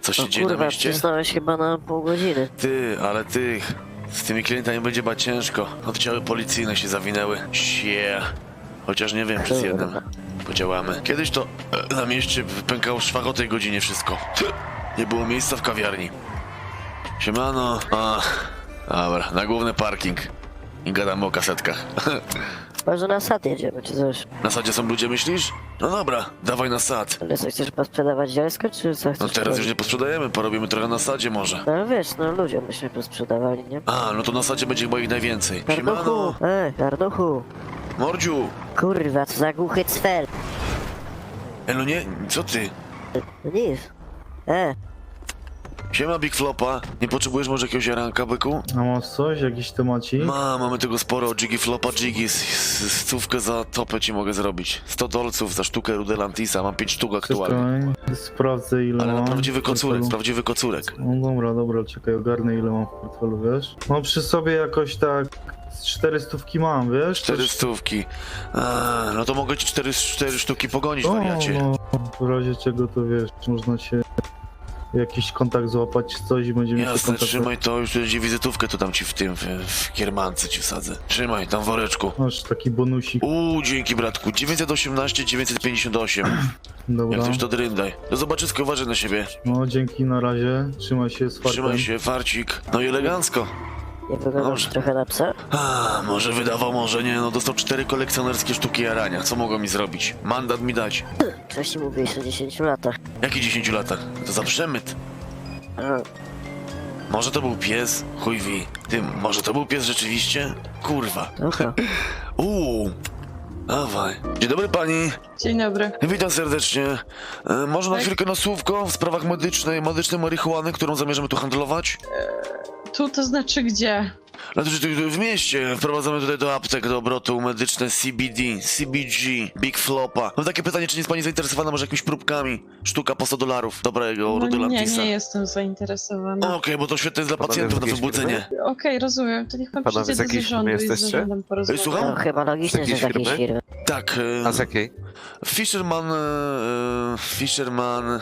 Co się No dzieje na kurwa, mieście? przysnąłeś chyba na pół godziny. Ty, ale ty, z tymi klientami będzie bać ciężko. Oddziały policyjne się zawinęły. Sie. Chociaż nie wiem, czy z jednym podziałamy. Kiedyś to e, na mieście pękało szwach o tej godzinie wszystko. Nie było miejsca w kawiarni. Siemano. A, dobra, na główny parking. I gadamy o kasetkach. Może na sad jedziemy, czy coś. Na sadzie są ludzie, myślisz? No dobra, dawaj na sad. Ale co, chcesz posprzedawać dziecko, czy co chcesz No teraz już nie posprzedajemy, porobimy trochę na sadzie może. No wiesz, no ludziom byśmy posprzedawali, nie? A, no to na sadzie będzie chyba ich najwięcej. Siemano. Garnuchu! E, garnuchu! Mordziu! Kurwa, co za głuchy cfel! E, no nie, co ty? No nic. E, Siema Big Flopa, nie potrzebujesz może jakiegoś jaranka, byku? A masz coś? Jakiś temacik? Ma, mamy tego sporo, Jiggy Flopa Jiggy, stówkę za topę ci mogę zrobić. 100 dolców za sztukę Rudelantisa, mam 5 sztuk aktualnie. Czekaj, sprawdzę ile Ale mam. na prawdziwy kocurek, prawdziwy kocurek. No dobra, dobra, czekaj, ogarnę ile mam w portfelu, wiesz? Mam przy sobie jakoś tak cztery stówki mam, wiesz? Cztery stówki. A, no to mogę ci cztery, cztery sztuki pogonić, O, wariacie. no, w razie czego to wiesz, można się jakiś kontakt złapać coś i będziemy się Jasne, kontaktować. trzymaj to, już będzie wizytówkę, to tam ci w tym, w, w kiermance ci wsadzę. Trzymaj, tam w woreczku. Masz taki bonusik, Uuu, dzięki bratku. 918, 958. dobra. Jak coś to dryndaj. Do zobaczyska, uważaj na siebie. No dzięki, na razie, trzymaj się z fartem. Trzymaj się, farcik. No i elegancko. nie wyglądasz Dobrze. trochę na psa? A, może wydawał, może nie. No dostał cztery kolekcjonerskie sztuki jarania. Co mogą mi zrobić? Mandat mi dać. Coś ci mówiłeś o 10 latach. Jaki 10 latach? To za przemyt. Może to był pies? Chuj wi. Ty, może to był pies rzeczywiście? Kurwa. dobra. Uuu. Dawaj. Dzień dobry pani. Dzień dobry. Witam serdecznie. E, może na Tak? chwilkę na słówko w sprawach medycznej, medycznej marihuany, którą zamierzamy tu handlować? Tu to znaczy gdzie? W mieście wprowadzamy tutaj do aptek do obrotu medyczne CBD, CBG, Big Flopa. Mam takie pytanie, czy nie jest pani zainteresowana może jakimiś próbkami? Sztuka po 100 dolarów. Dobrego No, nie, Rudolantisa. nie jestem zainteresowana. Okej, bo to świetne jest dla Panowie pacjentów na wybudzenie. Okej, rozumiem. To niech pan Panowie, przyjdzie z do jakiej zarządu firmy i z jesteście? zarządem porozmawia. Słucham? No chyba logicznie, Z że z jakiej jakiejś firmy? firmy. Tak, A e, z jakiej? Fisherman, e, Fisherman e,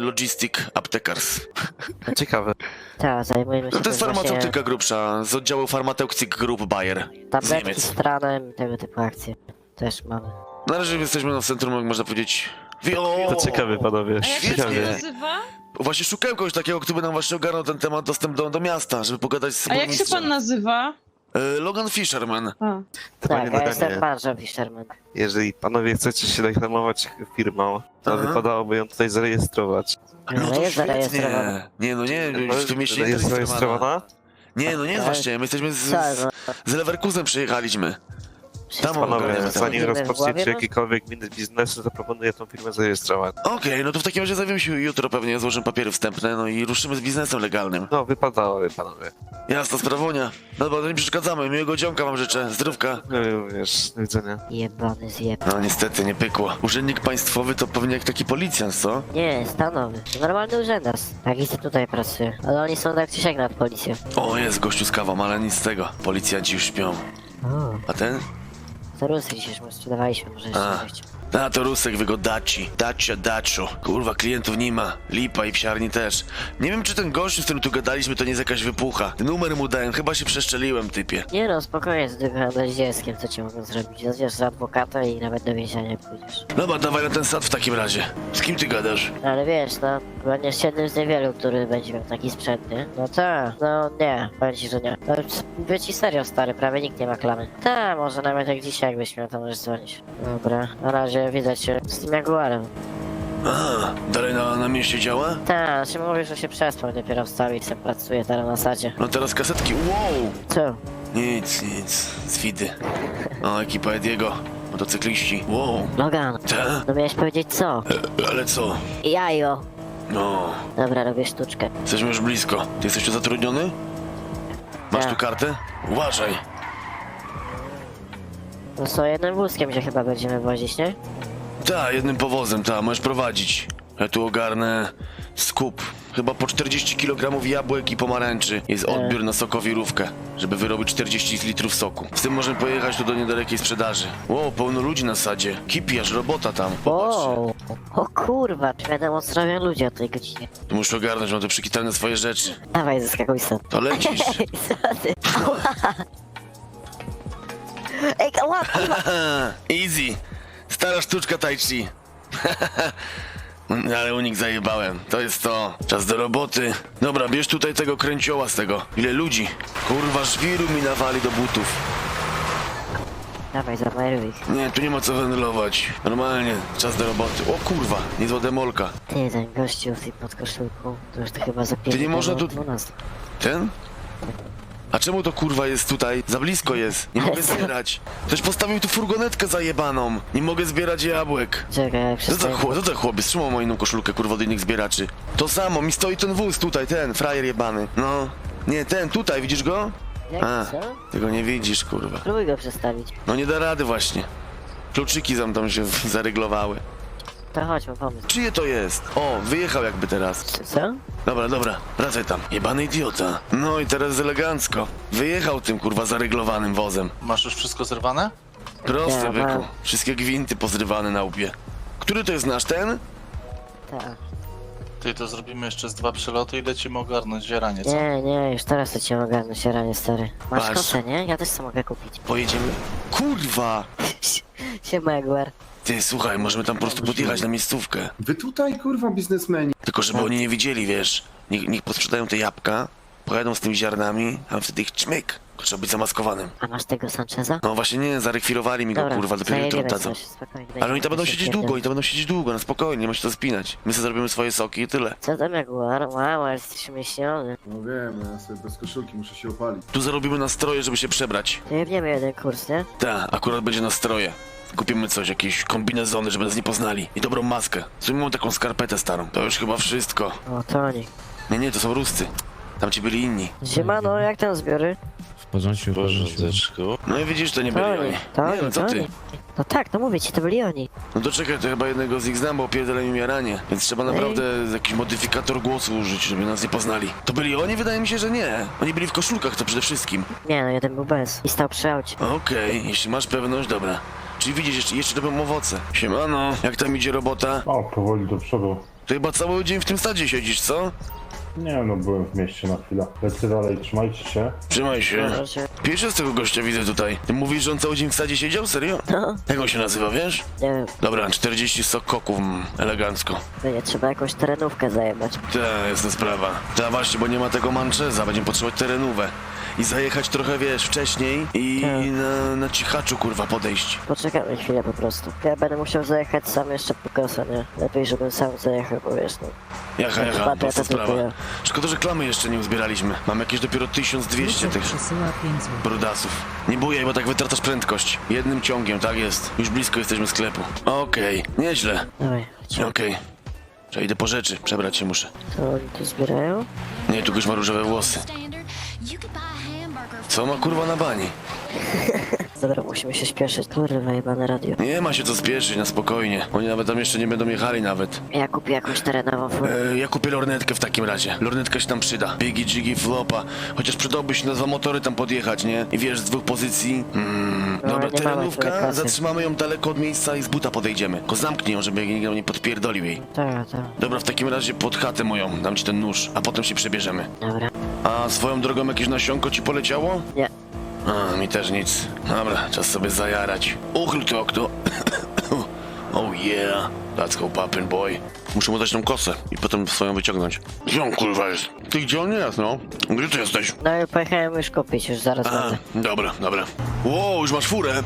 Logistic Aptekars. Ciekawe. Tak, zajmujemy się No to jest tym właśnie farmaceutyka grubsza z oddziału Pharmaceutic Group Bayer. Z tabletki Niemiec. z tranem, tego typu akcje. Też mamy. Na razie jesteśmy na centrum, jak można powiedzieć. Wi- O! To ciekawe, panowie. A jak się pan Ciekawe. nazywa? Właśnie szukałem kogoś takiego, kto by nam właśnie ogarnął ten temat dostęp do, do miasta, żeby pogadać z A jak się burmistrzem. pan nazywa? E, Logan Fisherman. To Tak, ja jestem Barża Fisherman. jeżeli panowie chcecie się reklamować firmą, to Aha. wypadałoby ją tutaj zarejestrować. No, to jest zarejestrowana. Nie, no nie, No, w tym mieście nie jest zarejestrowana? Nie, no nie jest Tak. właśnie, my jesteśmy z, Tak, z, no. z Leverkusen przyjechaliśmy. Wszystko Tam Panowie, ogarniamy zanim Wiemy w głowie, rozpoczniecie no? jakikolwiek inny biznes, to proponuję tą firmę zarejestrować. Okej, no to w takim razie zajmiemy się jutro pewnie, złożymy papiery wstępne, no i ruszymy z biznesem legalnym. No, wypadałoby, panowie. Jasna sprawonia. Dobra, to nie przeszkadzamy, miłego dzionka wam życzę, zdrówka. No i również, do widzenia. Jebany zjeb. No niestety, nie pykło. Urzędnik państwowy to pewnie jak taki policjant, co? Nie, stanowy. Normalny urzędas. Taki co tutaj pracuje. Ale oni są tak czy siak nad policją. O, jest gościu z kawą, ale nic z tego. Policjanci już śpią. O, A ten? To Rusy dzisiaj sprzedawaliśmy, może jeszcze A. A, to Rusek, wy go daci. Dacia, daczo. Kurwa, klientów nie ma. Lipa i psiarni też. Nie wiem, czy ten gościu, z którym tu gadaliśmy, to nie jest jakaś wypucha. Numer mu dałem, chyba się przeszczeliłem, typie. Nie no, spokojnie, z dzieckiem, co ci mogą zrobić? Zadzwiesz za adwokata i nawet do więzienia pójdziesz. Dobra, dawaj na ten sad w takim razie. Z kim ty gadasz? Ale wiesz, no, będziesz jednym z niewielu, który będzie miał taki sprzęt, nie? No tak, no nie, powiem ci, że nie. No, być ci serio, stary, prawie nikt nie ma klamy. Tak, może nawet jak dzisiaj, jakbyś miał, to możesz dzwonić. Dobra, na razie widać się z tym Jaguarem. A, dalej na, na mieście działa? Tak, znaczy mówisz, że się przespał, dopiero wstał i sobie pracuje teraz na sadzie. No teraz kasetki, wow! Co? Nic, nic, z widy. O, ekipa Ediego, motocykliści, wow. Logan, Ta? no miałeś powiedzieć co? Ale co? Jajo. No, Dobra, robię sztuczkę. jesteśmy już blisko. Ty jesteś tu zatrudniony? Masz Tak. tu kartę? Uważaj. No co, jednym wózkiem się chyba będziemy wozić, nie? Ta, jednym powozem, ta, możesz prowadzić. Ja tu ogarnę skup chyba po 40 kg jabłek i pomarańczy jest odbiór na sokowirówkę, żeby wyrobić 40 litrów soku. Z tym możemy pojechać tu do niedalekiej sprzedaży. Wow, pełno ludzi na sadzie. Kipi, aż robota tam. Popatrzcie. Wow. O kurwa, wiadomo, strawią ludzie o tej godzinie. Tu muszę ogarnąć, mam tu przykitalne swoje rzeczy. Dawaj, zeskakuj stąd. To lecisz. Co ty? Ej, ma... Easy. Stara sztuczka tai chi. Ale unik zajebałem. To jest to. Czas do roboty. Dobra, bierz tutaj tego kręcioła z tego. Ile ludzi? Kurwa, żwiru mi nawali do butów. Dawaj, zabajeruj. Nie, tu nie ma co wędlować. Normalnie, czas do roboty. O kurwa, niezła demolka. Ty, ten gościu w tej podkoszulku, to już to chyba za Ty nie można tu- 12. Ten? A czemu to kurwa jest tutaj? Za blisko jest. Nie mogę zbierać. Ktoś postawił tu furgonetkę zajebaną. Nie mogę zbierać jabłek. Czekaj, jak Co za, przestaję... chłop, co za chłopiec? Trzymał moją koszulkę, kurwa, od innych zbieraczy. To samo, mi stoi ten wóz tutaj, ten, frajer jebany. No. Nie, ten, tutaj, widzisz go? Jak, A, co? tego nie widzisz, kurwa. Próbuj go przestawić. No nie da rady właśnie. Kluczyki tam, tam się zaryglowały. To chodź, mam pomysł. Czyje to jest? O, wyjechał jakby teraz. Co? Dobra, dobra, wracaj tam. Jebany idiota. No i teraz elegancko. Wyjechał tym, kurwa, zaryglowanym wozem. Masz już wszystko zerwane? Proste, Ja, byku. mam. Wszystkie gwinty pozrywane na łbie. Który to jest nasz, ten? Tak. Ty to zrobimy jeszcze z dwa przeloty i lecimy ogarnąć zieranie, co? Nie, nie, już teraz to cię ogarnę, sieranie stary. Masz Patrz. kosę, nie? Ja też co mogę kupić. Pojedziemy. Kurwa! Siema, Jaguar. Ty, słuchaj, możemy tam po prostu podjechać na miejscówkę. Wy tutaj, kurwa, biznesmeni. Tylko żeby oni nie widzieli, wiesz. Niech, niech posprzedają te jabłka, pojadą z tymi ziarnami, a wtedy ich czmyk. Trzeba być zamaskowanym. A masz tego Sancheza? No właśnie nie, zarekwirowali mi go, Dobra, kurwa, dopiero jutro zajebiemy oddadzą. spokojnie. Ale oni tam będą się siedzieć pierdolę. długo, oni tam będą siedzieć długo, na spokojnie, nie ma się to spinać. My sobie zrobimy swoje soki i tyle. Co tam Jaguar? Wow, ale jesteś umieśniony. No wiem, ja sobie bez koszulki muszę się opalić. Tu zarobimy nastroje, żeby się przebrać. Jebniemy jeden kurs, nie? Ta, akurat będzie nastroje. Kupimy coś, jakieś kombinezony, żeby nas nie poznali. I dobrą maskę. Zrobimy taką skarpetę starą. To już chyba wszystko. O, to oni. Nie, nie, to są Ruscy. Tam ci byli inni. Siemano, jak tam zbiory? Porządku, w porządku. No i widzisz, to nie byli oni, oni. to Nie oni, no, co to ty? oni. No tak, no mówię ci, to byli oni. No to czekaj, to chyba jednego z nich znam, bo opierdolę mi ranie. Więc trzeba naprawdę jakiś modyfikator głosu użyć, żeby nas nie poznali. To byli oni? Wydaje mi się, że nie. Oni byli w koszulkach, to przede wszystkim. Nie no, jeden był bez. I stał przy aucie. Okej, jeśli masz pewność, dobra. Czyli widzisz, jeszcze, jeszcze robią owoce. Siemano, jak tam idzie robota? O, powoli do przodu. To chyba cały dzień w tym stadzie siedzisz, co? Nie no, byłem w mieście na chwilę. Lecę dalej, trzymajcie się. Trzymaj się. Pierwszy z tego gościa widzę tutaj. Ty mówisz, że on cały dzień w stadzie siedział? Serio? No, Jak on się nazywa, wiesz? nie wiem, Dobra, 40 sokoków, mm, elegancko. będzie trzeba jakąś terenówkę zajebać. Ta, jest to sprawa. Ta właśnie, bo nie ma tego manczeza, będziemy potrzebować terenówę. I zajechać trochę, wiesz, wcześniej i Tak. na, na cichaczu, kurwa, podejść. Poczekamy chwilę po prostu. Ja będę musiał zajechać sam jeszcze po kosę, nie? Lepiej, żebym sam zajechał, bo wiesz, no. Jacha, jacha, Chyba to prosta tylko sprawa. ja. Szkoda, że klamy jeszcze nie uzbieraliśmy. Mam jakieś dopiero 1200 tych Przesyła 5 zł. brudasów. Nie bujaj, bo tak wytracasz prędkość. Jednym ciągiem, tak jest. Już blisko jesteśmy sklepu. Okej, nieźle. Dawaj, chodź. Okej. Okay. idę po rzeczy, przebrać się muszę. To oni tu zbierają? Nie, tu ktoś ma różowe włosy. Co ma kurwa na bani? Dobra, musimy się śpieszyć. Kurwa, jebane radio. Nie ma się co spieszyć, na spokojnie. Oni nawet tam jeszcze nie będą jechali nawet. Ja kupię jakąś terenową furę. E, ja kupię lornetkę w takim razie. Lornetka się tam przyda. Biggie, Jiggy, Flopa. Chociaż przydałby się na dwa motory tam podjechać, nie? I wiesz, z dwóch pozycji. Mm, No, dobra, nie mamy tyle terenówka, kasy. zatrzymamy ją daleko od miejsca i z buta podejdziemy. Tylko zamknij ją, żeby nikt nam nie podpierdolił jej. Tak, tak. Dobra, w takim razie pod chatę moją dam ci ten nóż, a potem się przebierzemy. Dobra. A swoją drogą jakieś nasionko ci poleciało? Nie. A, mi też nic. Dobra, czas sobie zajarać. Uchyl to okno. oh yeah, let's go poppin' boy. Muszę mu dać tą kosę i potem swoją wyciągnąć. Gdzie on kurwa jest? Ty gdzie on jest, no? Gdzie ty jesteś? No i pojechałem już kupić, już zaraz A, będę. dobra, dobra. Wow, już masz furę?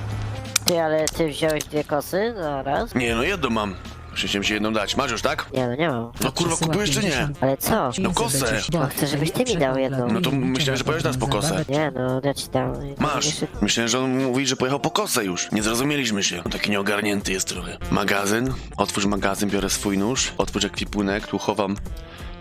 Ty, ale ty wziąłeś dwie kosy zaraz? Nie, no jedną mam. Muszę chciałem ci jedną dać. Masz już, tak? Nie, no nie mam. No kurwa, kupujesz czy nie? Ale co? No kosę. No chcę, żebyś ty mi dał jedną. No to myślałem, że powiesz nas po kosę. Nie, no ja ci dam. Masz. Myślałem, że on mówi, że pojechał po kosę już. Nie zrozumieliśmy się. On taki nieogarnięty jest trochę. Magazyn. Otwórz magazyn, biorę swój nóż. Otwórz ekwipunek. Tu chowam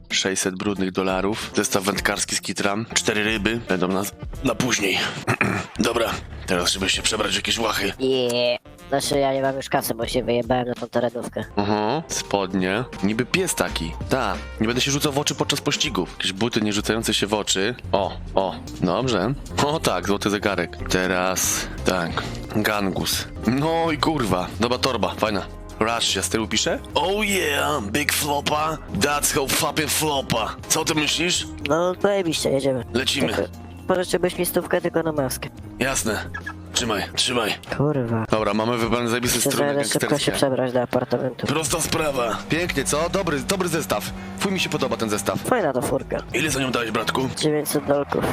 600 brudnych dolarów. Zestaw wędkarski z kitram. Cztery ryby. Będą na, na później. Dobra. Teraz żeby się przebrać w jakieś łachy. Yeah. Znaczy ja nie mam już kasy, bo się wyjebałem na tą terenówkę. Mhm, spodnie. Niby pies taki. Da, nie będę się rzucał w oczy podczas pościgów. Jakieś buty nie rzucające się w oczy. O, o, dobrze. O tak, złoty zegarek. Teraz, tak, gangus. No i kurwa, dobra torba, fajna. Rush się z tyłu pisze? Oh yeah, big flopa, that's how fucking flopa. Co ty myślisz? No, zajebiście, jedziemy. Lecimy. Tylko, pożyczyłbyś mi stówkę tylko na maskę. Jasne. Trzymaj, trzymaj. Kurwa. Dobra, mamy wybrane zajebiste Chcę struny zaraz szybko się gangsterskie. przebrać do apartamentu. Prosta sprawa. Pięknie, co? Dobry, dobry zestaw. Fuj mi się podoba ten zestaw. Fajna to furka. Ile za nią dałeś, bratku? 900 dolków.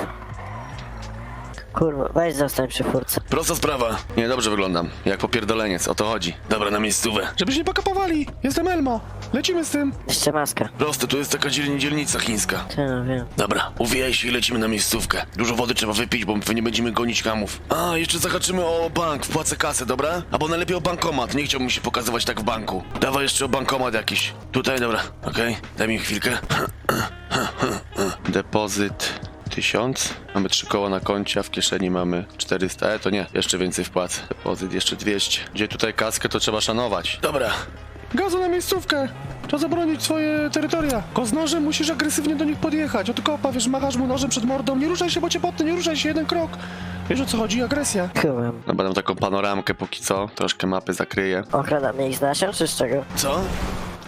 Kurwa, weź zostań przy furce. Prosta sprawa. Nie, dobrze wyglądam. Jak popierdoleniec, o to chodzi. Dobra, na miejscówę. Żebyś nie pakapowali. Jestem Elmo. Lecimy z tym. Jeszcze maska. Proste, tu jest taka dzielni- dzielnica chińska. Ty no wiem. Dobra, uwijaj się i lecimy na miejscówkę. Dużo wody trzeba wypić, bo my nie będziemy gonić kamów. A, jeszcze zahaczymy o bank, wpłacę kasę, dobra? Albo najlepiej o bankomat, nie chciałbym się pokazywać tak w banku. Dawaj jeszcze o bankomat jakiś. Tutaj, dobra, okej, daj mi chwilkę. Depozyt 1000. Mamy trzy koła na koncie, a w kieszeni mamy 400. E, to nie, jeszcze więcej wpłacę. Depozyt jeszcze 200. Gdzie tutaj kaskę, to trzeba szanować. Dobra. Gazu na miejscówkę! To zabronić swoje terytoria. Ko z nożem musisz agresywnie do nich podjechać. Od kopa, wiesz, machasz mu nożem przed mordą. Nie ruszaj się, bo cię potnę, nie ruszaj się, jeden krok. Wiesz o co chodzi? Agresja. Kumam. No będę taką panoramkę póki co. Troszkę mapy zakryję. Ich z nasion, czy z czego? Co?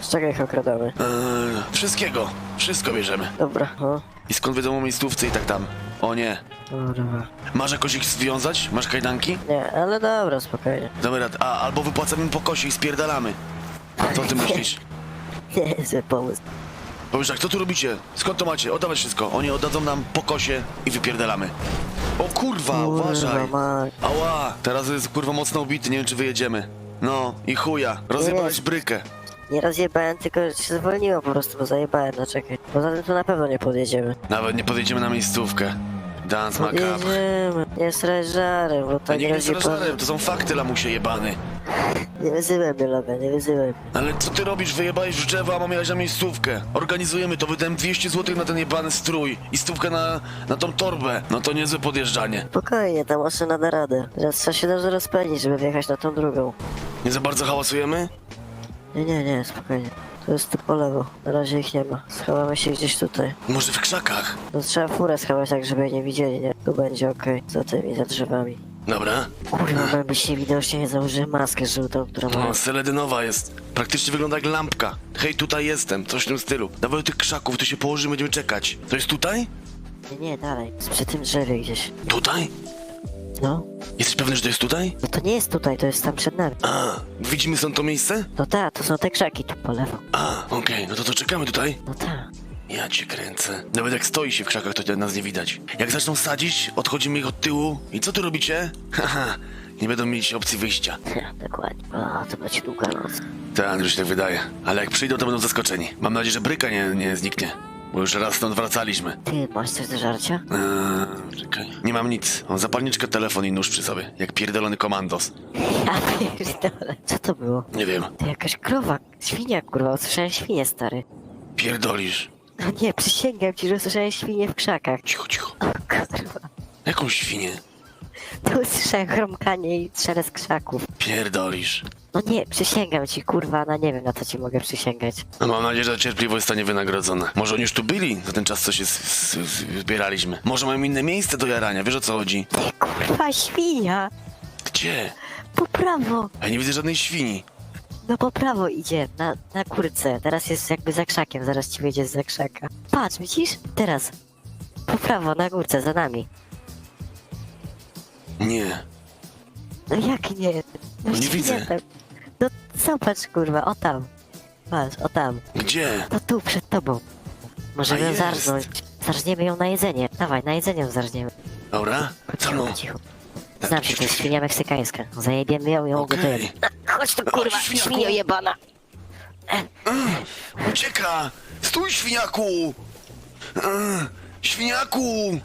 Z czego ich okradamy? Eee, wszystkiego. Wszystko bierzemy. Dobra, o. I skąd wiedzą o miejscówce i tak tam? O nie. Kurwa. Masz jakoś ich związać? Masz kajdanki? Nie, ale dobra, spokojnie. Dobra, a albo wypłacamy im po kosie i spierdalamy. Co ty myślisz? Nie, zły pomysł. Powiesz tak, co tu robicie? Skąd to macie? Oddawać wszystko. Oni oddadzą nam po kosie i wypierdalamy. O kurwa, uważaj. Kurwa, ma... Ała, teraz jest kurwa mocno ubity, nie wiem czy wyjedziemy. No i chuja, rozjebałeś brykę. Nie rozjebałem, tylko się zwolniło po prostu, bo zajebałem, no czekaj. Poza tym tu na pewno nie podjedziemy. Nawet nie podjedziemy na miejscówkę. Dance macabre. Podjedziemy. Nie sraj żarem, bo To tak nie jest grozi żarem, to są fakty, lamusie jebany. Nie wyzywaj mnie, Logan, nie wyzywaj mnie. Ale co ty robisz? Wyjebałeś w drzewo, a mam jechać na miejscówkę. Organizujemy to, wydałem 200 zł na ten jebany strój i stówkę na, na tą torbę. No to niezłe podjeżdżanie. Spokojnie, ta maszyna da radę. Teraz trzeba się dobrze rozpędzić, żeby wjechać na tą drugą. Nie za bardzo hałasujemy? Nie, nie, nie, spokojnie. To jest tu po lewo. Na razie ich nie ma. Schowamy się gdzieś tutaj. Może w krzakach? No trzeba furę schować tak, żeby jej nie widzieli, nie? Tu będzie okej. Za tymi, za drzewami. Dobra. Kurwa, bym się widocznie nie założyłem maskę żółtą, która ma... No, seledynowa jest. Praktycznie wygląda jak lampka. Hej, tutaj jestem, coś w tym stylu. Dawaj do tych krzaków, tu się położymy, będziemy czekać. To jest tutaj? Nie, nie, dalej. Jest przy tym drzewie gdzieś. Tutaj? No. Jesteś pewny, że to jest tutaj? No to nie jest tutaj, to jest tam przed nami. A, widzimy stąd to miejsce? No ta, to są te krzaki tu po lewo. A, okej, no to to czekamy tutaj. No ta. Ja cię kręcę. Nawet jak stoi się w krzakach, to nas nie widać. Jak zaczną sadzić, odchodzimy ich od tyłu. I co tu robicie? Haha, nie będą mieć opcji wyjścia. Ja, dokładnie. O, to będzie długa noc. Tak, już się tak wydaje. Ale jak przyjdą, to będą zaskoczeni. Mam nadzieję, że bryka nie, nie zniknie. Bo już raz stąd wracaliśmy. Ty, masz coś do żarcia? Eee, czekaj. Nie mam nic. Mam zapalniczkę, telefon i nóż przy sobie. Jak pierdolony komandos. Ja pierdolę. Co to było? Nie wiem. To jakaś krowa, świnia, kurwa, usłyszałem świnię, stary. Pierdolisz. No nie, przysięgam ci, że usłyszałem świnię w krzakach. Cicho, cicho. O kurwa. Jaką świnię? To usłyszałem chromkanie i szelest krzaków. Pierdolisz. No nie, przysięgam ci, kurwa, no nie wiem na co ci mogę przysięgać. No mam nadzieję, że cierpliwość zostanie wynagrodzona. Może oni już tu byli za ten czas, co się z- z- z- zbieraliśmy. Może mają inne miejsce do jarania, wiesz o co chodzi? Ty, kurwa, świnia! Gdzie? Po prawo! Ja nie widzę żadnej świni. No po prawo idzie, na, na kurce. Teraz jest jakby za krzakiem, zaraz ci wyjdzie za krzaka. Patrz, widzisz? Teraz. Po prawo, na górce, za nami. Nie. No jak nie? No Nie widzę. tam. No zobacz, kurwa, o tam. Patrz, o tam. Gdzie? To tu, przed tobą. Możemy A ją jest. zarżnąć. Zarżniemy ją na jedzenie. Dawaj, na jedzenie ją zarżniemy. Dobra? Co no? Cicho, cicho. Znam się, to jest świnia meksykańska. Zajebiemy ją i ją Okej. ugotujemy. Chodź tu, kurwa, świniaku. świnio jebana. Ucieka! Stój, świniaku! Eee, Świniaku!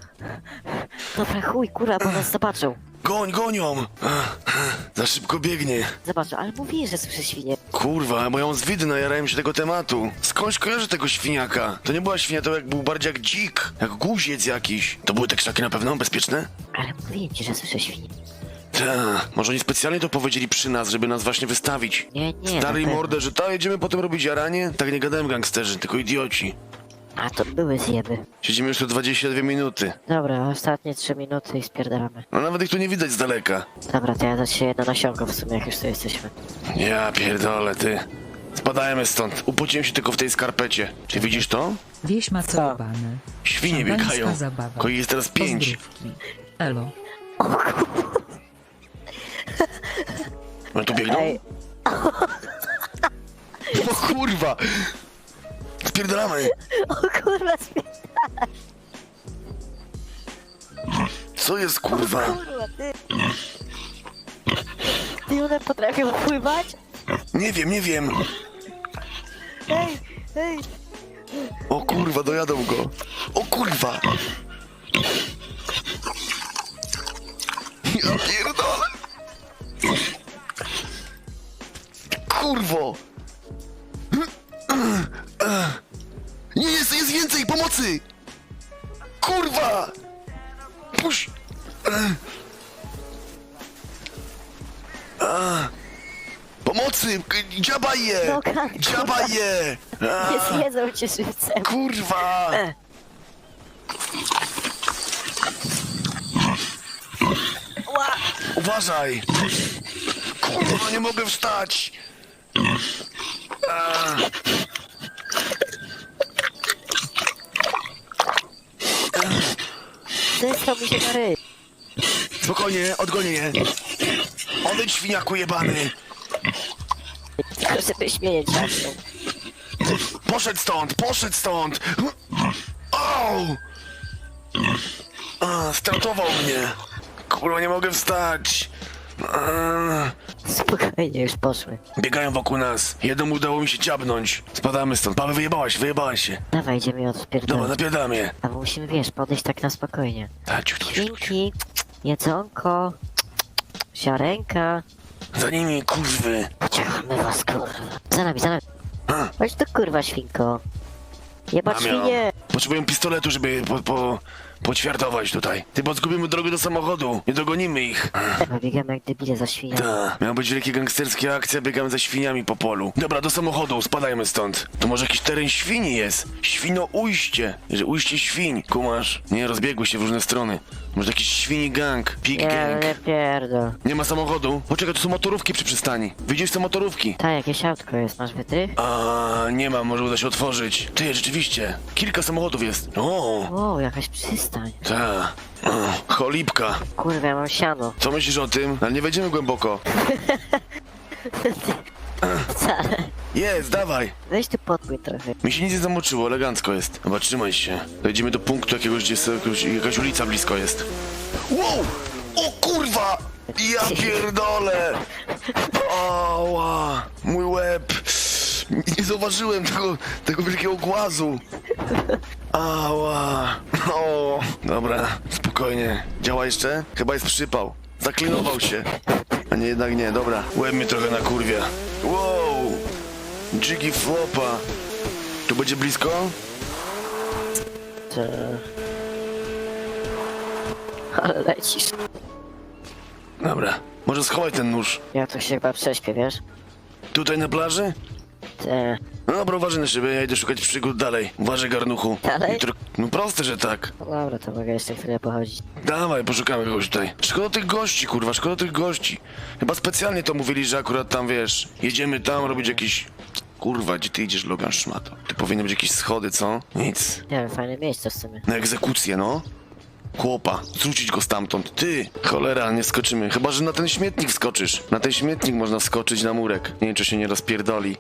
Dobra, chuj, kurwa, bo nas zobaczą. Goń, gonią! Za szybko biegnie. Zobaczą, ale mówię, że słyszę świnię. Kurwa, bo ją zwidy najarałem się tego tematu. Skądś kojarzę tego świniaka? To nie była świnia, to jak był bardziej jak dzik, jak guziec jakiś. To były te krzaki na pewno bezpieczne? Ale mówię ci, że słyszę świnię. Ta, może oni specjalnie to powiedzieli przy nas, żeby nas właśnie wystawić. Nie, nie. Stary pewno. mordę, że ta, jedziemy potem robić jaranie? Tak nie gadałem gangsterzy, tylko idioci. A to były zjeby. Siedzimy już tu 22 minuty. Dobra, ostatnie 3 minuty i spierdalamy. No nawet ich tu nie widać z daleka. Dobra, to ja się jedno nasionko w sumie, jak już tu jesteśmy. Ja pierdolę, ty. Spadajmy stąd. Upociłem się tylko w tej skarpecie. Czy widzisz to? Wieś macerowane. Świnie Szambańska biegają. zabawa. Ko jest teraz pięć. Pozdrówki. Elo. No tu biegną? Ej. O kurwa! Spierdalamy! O kurwa, spierdalaj, Co jest kurwa? kurwa, ty. Ty one potrafią pływać? Nie wiem, nie wiem. Ej, ej. O kurwa, dojadą go. O kurwa! Ja pierdolę! Kurwo! Więcej pomocy! Kurwa! Puść! Pomocy! Dziabaj je! No. Dziabaj je! A. Nie zjedzą cię żywcem. Kurwa! Uważaj! Kurwa, nie mogę wstać! A. Zesrał mi się na ryj. Spokojnie, odgonię je. Odejdź, świniaku jebany! Żeby śmieć się. Poszedł stąd, poszedł stąd! Au! A, stratował mnie. Kurwa, nie mogę wstać. A. Spokojnie, już poszły. Biegają wokół nas. Jednemu udało mi się ciabnąć. Spadamy stąd. Paweł, wyjebałaś, wyjebałaś się. Dawaj, idziemy ją Dobra, odpierdolać. napierdalam je. A musimy, wiesz, podejść tak na spokojnie. Tak, ciu, ciu, ciu, ciu. Świnki, jedzonko, siarenka. Za nimi, kurwy. Ciachamy was, kurwa. Za nami, za nami. Chodź tu, kurwa, świnko. Jebać Mam ją. świnie. Potrzebuję pistoletu, żeby po, po, poćwiartować tutaj. Ty, bo zgubimy drogę do samochodu. Nie dogonimy ich. No, biegamy jak debile za świniami. Ta, miała być wielkie gangsterskie akcja, biegamy za świniami po polu. Dobra, do samochodu, spadajmy stąd. To może jakiś teren świni jest? Świno ujście. Że ujście świń, kumasz? Nie, rozbiegły się w różne strony. Może jakiś świni gang, pig Nie, gang. nie pierdol. Nie ma samochodu? Poczekaj, to są motorówki przy przystani. Widzisz te motorówki? Ta, jakieś autko jest, masz wytrych? A nie ma, może uda się otworzyć. Ty, rzeczywiście. Kilka samochodów jest. O, Wow, jakaś przystań. Ta. O, Cholipka. Kurwa, ja mam siano. Co myślisz o tym? Ale nie wejdziemy głęboko. Wcale. Jest, dawaj. Weź tu podpój trochę. Mi się nic nie zamoczyło, elegancko jest. Chyba trzymaj się. Dojdziemy do punktu jakiegoś, gdzie jest jakaś, jakaś ulica blisko jest. Wow! O kurwa! Ja pierdolę! Ała! Mój łeb! Nie zauważyłem tego, tego wielkiego głazu. Ała! O, dobra, spokojnie. Działa jeszcze? Chyba jest przypał. Zaklinował się. A nie, jednak nie, dobra. Łeb mnie trochę na kurwia. Wow! Jiggy flopa. Tu będzie blisko? To... Ale lecisz. Dobra. Może schowaj ten nóż. Ja tu się chyba prześpię, wiesz? Tutaj na plaży? Te... No dobra, uważaj na siebie, ja idę szukać przygód dalej. Uważaj, garnuchu. Dalej? Jutro... No proste, że tak. No dobra, to mogę jeszcze chwilę pochodzić. Dawaj, poszukamy kogoś tutaj. Szkoda tych gości, kurwa, szkoda tych gości. Chyba specjalnie to mówili, że akurat tam, wiesz, jedziemy tam robić jakieś... Kurwa, gdzie ty idziesz, Logan Szmato? Tu powinny być jakieś schody, co? Nic. Nie wiem, fajne miejsce w sumie. Na egzekucję, no. Chłopa, zrzucić go stamtąd. Ty, cholera, nie skoczymy. Chyba, że na ten śmietnik wskoczysz. Na ten śmietnik można wskoczyć na murek. Nie wiem, czy się nie rozpierdoli.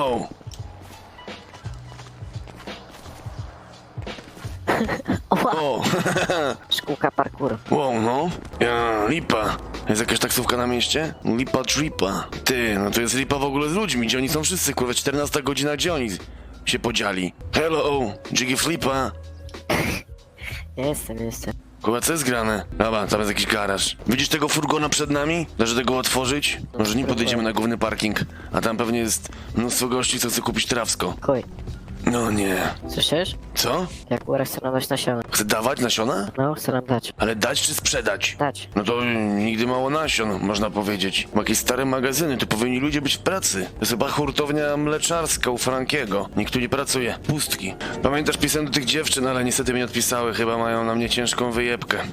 O! O! Szkółka parkouru. Wow, no. Ja, lipa. Jest jakaś taksówka na mieście? Lipa tripa. Ty, no to jest lipa w ogóle z ludźmi. Gdzie oni są wszyscy, kurwa? 14 godzina, gdzie oni się podzieli? Hello, Jiggy Flipa. Jestem, jestem. Kurwa, co jest grane? Dobra, tam jest jakiś garaż. Widzisz tego furgona przed nami? Dasz tego otworzyć? Może nim podejdziemy na główny parking, a tam pewnie jest mnóstwo gości, co chce kupić trawsko. Kuj. No nie. Słyszysz? Co? Jaguar chce nam dać nasiona. Chce dawać nasiona? No, chce nam dać. Ale dać czy sprzedać? Dać. No to nigdy mało nasion, można powiedzieć. Bo jakieś stare magazyny, to powinni ludzie być w pracy. To jest chyba hurtownia mleczarska u Frankiego. Nikt tu nie pracuje. Pustki. Pamiętasz, pisałem do tych dziewczyn, ale niestety mi nie odpisały. Chyba mają na mnie ciężką wyjebkę.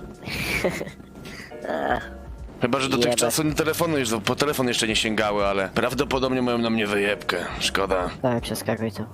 Chyba, że do tych Jebać. czasów telefonu już, po telefon jeszcze nie sięgały, ale prawdopodobnie mają na mnie wyjebkę. Szkoda. Dawaj, przeskakuj to.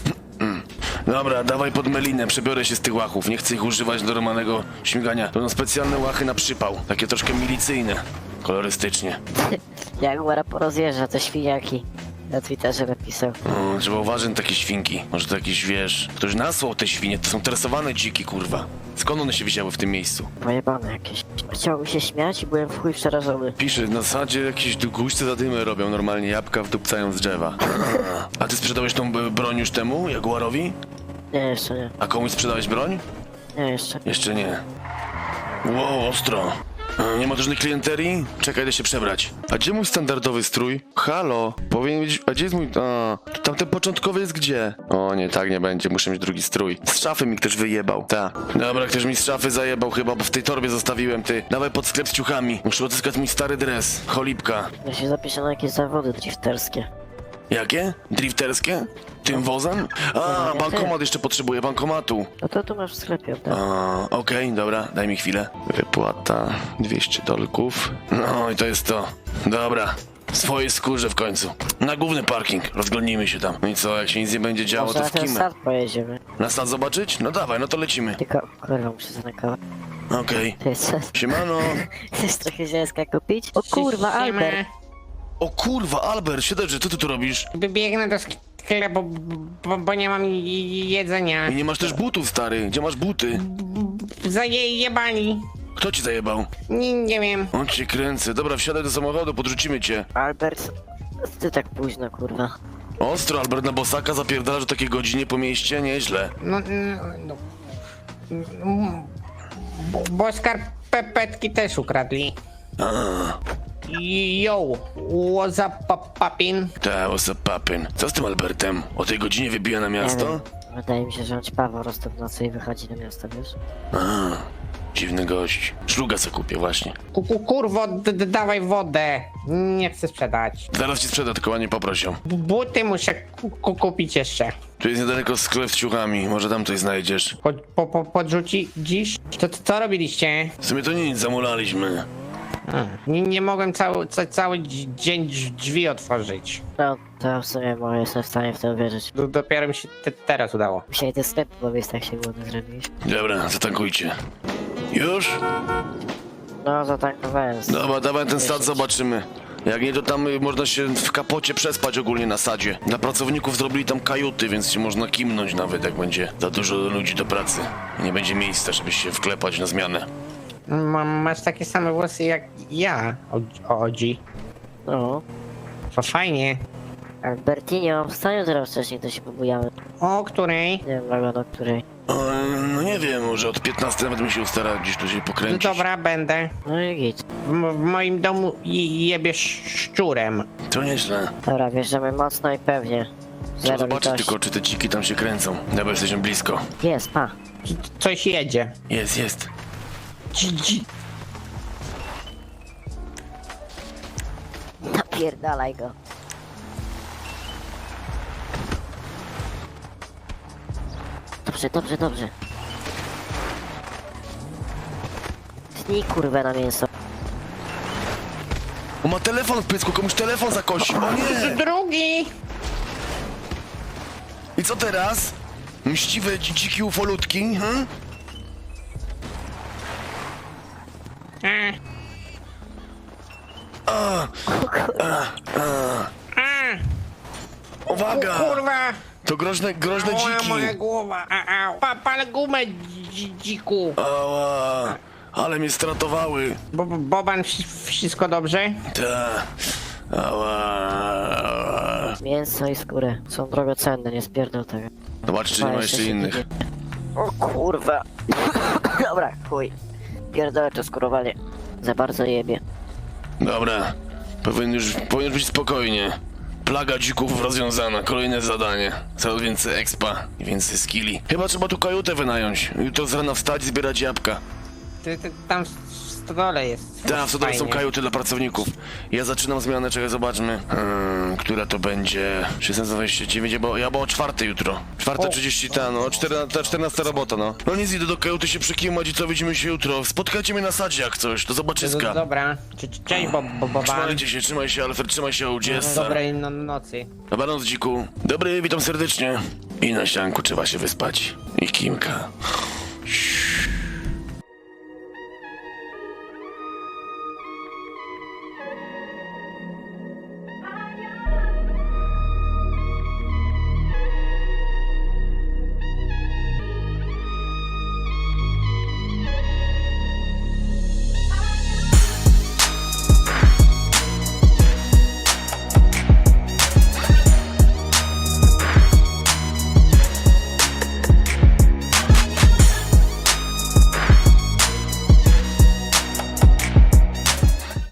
Dobra, dawaj pod melinę, przebiorę się z tych łachów. Nie chcę ich używać do normalnego śmigania. To są specjalne łachy na przypał. Takie troszkę milicyjne. Kolorystycznie. Jaguara porozjeżdża, te świniaki. Na Twitterze napisał. O, trzeba uważać na takie świnki. Może to jakiś, wiesz, ktoś nasłał te świnie, to są tresowane dziki, kurwa. Skąd one się wzięły w tym miejscu? Pojebane jakieś. Chciałbym się śmiać i byłem w chuj przerażony. Pisze, na zasadzie jakieś guźce zadymy robią normalnie, jabłka wdupcają z drzewa. A ty sprzedałeś tą broń już temu, Jaguarowi? Nie, jeszcze nie. A komuś sprzedałeś broń? Nie, jeszcze. Jeszcze nie. Wow, ostro. E, Nie ma żadnej klienterii? Czekaj, idę się przebrać. A gdzie mój standardowy strój? Halo? Powinien być... A gdzie jest mój... A, tamten początkowy jest gdzie? O nie, tak nie będzie, muszę mieć drugi strój. Z szafy mi ktoś wyjebał. Ta. Dobra, ktoś mi z szafy zajebał chyba, bo w tej torbie zostawiłem, ty. Dawaj pod sklep z ciuchami. Muszę odzyskać mój stary dres. Cholipka. Ja się zapiszę na jakieś zawody drifterskie. Jakie? Drifterskie? Tym wozem? A, bankomat jeszcze potrzebuję, bankomatu. No to tu masz w sklepie, tak? A, Okej, dobra, daj mi chwilę. Wypłata 200 dolków. No i to jest to. Dobra. W swojej skórze w końcu. Na główny parking. Rozglądnijmy się tam. No i co, jak się nic nie będzie działo, Może to na w ten kimę. sad pojedziemy. Na stad zobaczyć? No dawaj, no to lecimy. Tylko, kurwa, muszę zanikować. Okej. To jest... Siemano. Chcesz trochę zielska kupić? O kurwa, Albert! O kurwa, Albert, siedemże, co ty tu robisz? Biegnę do sklepu, bo, bo nie mam jedzenia. I nie masz też butów, stary. Gdzie masz buty? Zajebani. Kto ci zajebał? Nie, nie wiem. On cię kręcę. Dobra, wsiadaj do samochodu, podrzucimy cię. Albert, ty tak późno, kurwa. Ostro, Albert na bosaka zapierdalasz o takiej godzinie po mieście? Nieźle. No, no, no, bo, bo skarpetki też ukradli. Yo, what's up, pa- papin? Ta, what's up, papin? Co z tym Albertem? O tej godzinie wybija na Nie miasto? wiem. Wydaje mi się, że on ćpawał rostu w nocy i wychodzi do miasta, wiesz? A, dziwny gość. Szluga se kupię właśnie. Ku, ku, kurwo, d- d- dawaj wodę. Nie chcę sprzedać. Zaraz ci sprzeda, tylko ładnie poprosią. B- Buty muszę ku, ku, kupić jeszcze. Tu jest niedaleko sklep z ciuchami, może tam coś znajdziesz. Po, po, po, podrzuci dziś? To, to co robiliście? W sumie to nic, zamulaliśmy. A, nie, nie mogłem cały, ca, cały dzi- dzień drzwi- otworzyć. No, to w sumie może jestem w stanie w to uwierzyć. D- Dopiero mi się te, teraz udało. Do sklepu, bo jest tak się głodny zrobić. Dobra, zatankujcie. Już? No, zatankowałem. Dobra, dawaj ten stad zobaczymy. Jak nie, to tam y, można się w kapocie przespać ogólnie na sadzie. Dla pracowników zrobili tam kajuty, więc się można kimnąć nawet, jak będzie za dużo ludzi do pracy. Nie będzie miejsca, żeby się wklepać na zmianę. Ma, masz takie same włosy jak ja, o- Odzi. No. To fajnie. Albertinio, wstań jutro wcześniej, to się pobujamy. O której? Nie wiem, wagon, o której. E, No nie wiem, może od 15 nawet mi się ustara gdzieś tu się pokręcić. Dobra, będę. No i git. W, w moim domu je- jebie sz- szczurem. To nieźle. Dobra, wjeżdżamy mocno i pewnie. Trzeba Zero zobaczyć litości. tylko, czy te dziki tam się kręcą. Dobra, jesteśmy blisko. Jest, pa. C- Coś jedzie. Jest, jest. Dzi- Napierdalaj go. Dobrze, dobrze, dobrze. Tnij kurwę na mięso. O, ma telefon w pysku, komuś telefon zakosi. O nie! Drugi! I co teraz? Mściwe dzi- dziki ufolutki, hm? Uwaga! Kurwa! To groźne, groźne Ała, dziki. moja głowa! A, a. Pa, pal gumę, dzi- dziku! Ała, ale mnie stratowały. Bo, bo- Boban, wsz- wszystko dobrze? Ta. Ała. Mięso i skórę. Są drogocenne, nie spierdol tego. Zobacz, czy nie ma jeszcze innych. O kurwa. Dobra, chuj. Pierdolę to skórowanie. Za bardzo jebie. Dobra. Powinien już, powinien być spokojnie. Plaga dzików rozwiązana, kolejne zadanie. Coraz więcej expa i więcej skilli. Chyba trzeba tu kajutę wynająć. Jutro z rana wstać i zbierać jabłka. Ty, ty, tam w stodole jest. Tak, w stodole są Fajnie. kajuty dla pracowników. Ja zaczynam zmianę, czekaj, zobaczmy. Hmm, która to będzie? 16.29, bo ja bo o czwarty jutro. 4.30 ta, no, 14, 14 robota, no. No nic, idę do kajuty się przykimać i co, widzimy się jutro. Spotkajcie mnie na sadzie jak coś, do zobaczyska. Dobra. Cze- cze- Cześć, Bob, Bob, Boban. Trzymajcie się, trzymaj się, Alfred, trzymaj się, Udziessa. Dobrej no, nocy. Dobranoc, dziku. Dobry, witam serdecznie. I na ścianku trzeba się wyspać. I Kimka.